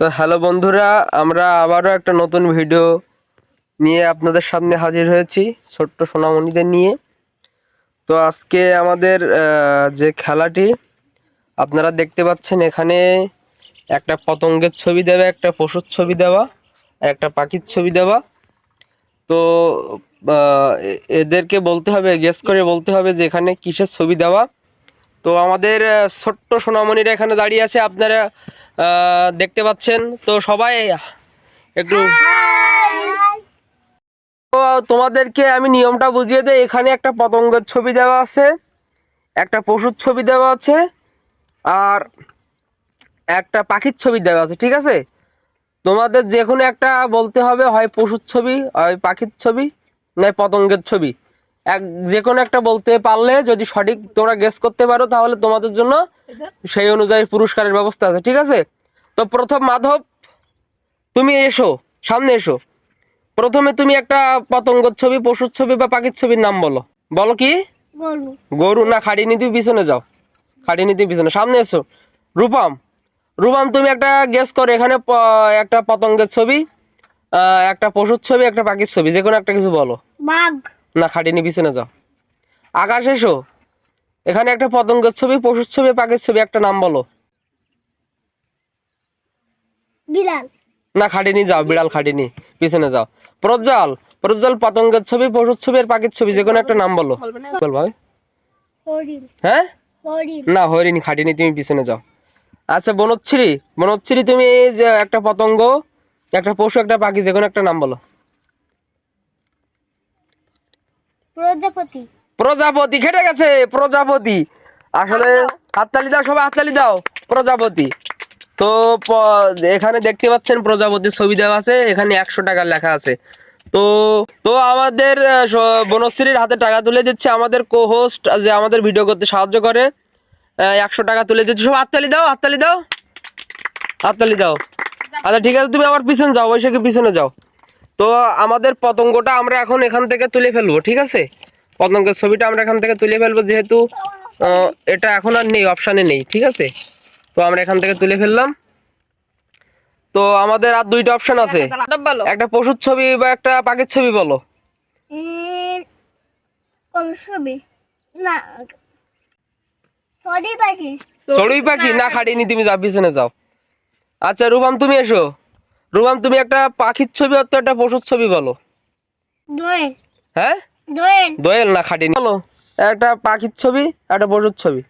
তো হ্যালো বন্ধুরা, আমরা আবারও একটা নতুন ভিডিও নিয়ে আপনাদের সামনে হাজির হয়েছি, ছোট্ট সোনামণিদের নিয়ে। তো আজকে আমাদের যে খেলাটি, আপনারা দেখতে পাচ্ছেন এখানে একটা পতঙ্গের ছবি দেওয়া, একটা পশুর ছবি দেওয়া, একটা পাখির ছবি দেওয়া। তো এদেরকে বলতে হবে গেস করে বলতে হবে যে এখানে কিসের ছবি দেওয়া। তো আমাদের ছোট্ট সোনামণিরা এখানে দাঁড়িয়ে আছে, আপনারা দেখতে পাচ্ছেন। তো সবাই একটু তো তোমাদেরকে আমি নিয়মটা বুঝিয়ে দেই। এখানে একটা পতঙ্গের ছবি দেওয়া আছে, একটা পশুর ছবি দেওয়া আছে, আর একটা পাখির ছবি দেওয়া আছে, ঠিক আছে? তোমাদের যে কোনো একটা বলতে হবে হয় পশুর ছবি, হয় পাখির ছবি, নয় পতঙ্গের ছবি। এক যে কোনো একটা বলতে পারলে যদি সঠিক তোমরা গেস করতে পারো তাহলে তোমাদের জন্য সেই অনুযায়ী পুরস্কারের ব্যবস্থা আছে ঠিক আছে? তো প্রথম মাধব তুমি এসো সামনে এসো। প্রথমে তুমি একটা পতঙ্গর ছবি পশুর ছবি বা পাখির ছবির নাম বলো। বলো কি? গরু। না খাড়ি নিতে পিছনে যাও। খাড়ি নিতে পিছনে সামনে এসো। রূপম রূপম তুমি একটা গেস করো এখানে একটা পতঙ্গের ছবি আহ, একটা পশুর ছবি একটা পাখির ছবি যে কোনো একটা কিছু বলো। বাঘ। না খাটিনি পিছনে যাও। আকাশ এসো। এখানে একটা পতঙ্গের ছবি পশুর ছবি পাখির ছবি একটা নাম বলো। বিড়াল না খাটিনি যাও বিড়াল খাটিনি পিছনে যাও। প্রজ্জ্বল প্রজ্জ্বল পতঙ্গের ছবি পশুর ছবি আর পাখির ছবি যে কোনো একটা নাম বলো। বল ভাই। হরিণ। হ্যাঁ? হরিণ। না হরিণী খাটিনি তুমি পিছনে যাও। আচ্ছা বনচ্ছিরি বনচ্ছিরি তুমি এই যে একটা পতঙ্গ একটা পশু একটা পাখি যে কোনো একটা নাম বলো। প্রজাপতি। প্রজাপতি খেটে গেছে প্রজাপতি। আসলে হাততালি দাও সবাই হাততালি দাও প্রজাপতি। তো এখানে দেখতে পাচ্ছেন প্রজাপতির ছবি দেওয়া আছে এখানে একশো টাকা লেখা আছে। তো তো আমাদের বনশ্রীর হাতে টাকা তুলে দিচ্ছে আমাদের কো হোস্ট যে আমাদের ভিডিও করতে সাহায্য করে। একশো টাকা তুলে দিচ্ছে। সব হাততালি দাও হাততালি দাও। হাততালি দাও। আচ্ছা ঠিক আছে তুমি আমার পিছনে যাও বৈশাখী পিছনে যাও। তো আমাদের পতঙ্গটা আমরা এখন এখান থেকে তুলে ফেলব ঠিক আছে? পতঙ্গের ছবিটা আমরা এখান থেকে তুলে ফেলব যেহেতু এটা এখন আর নেই অপশানে নেই ঠিক আছে? তো আমরা এখান থেকে তুলে ফেললাম। তো আমাদের আর দুইটা অপশন আছে। একটা পশুর ছবি বা একটা পাখির ছবি বলো। না পাখি। চড়ুই পাখি? না তুমি যাও পিছনে যাও। আচ্ছা রুবাম তুমি এসো। রুবাম তুমি একটা পাখির ছবি অথবা একটা পশুর ছবি বলো। দোয়েল। হ্যাঁ? দোয়েল। দোয়েল না খাটি বলো একটা পাখির ছবি একটা পশুর ছবি।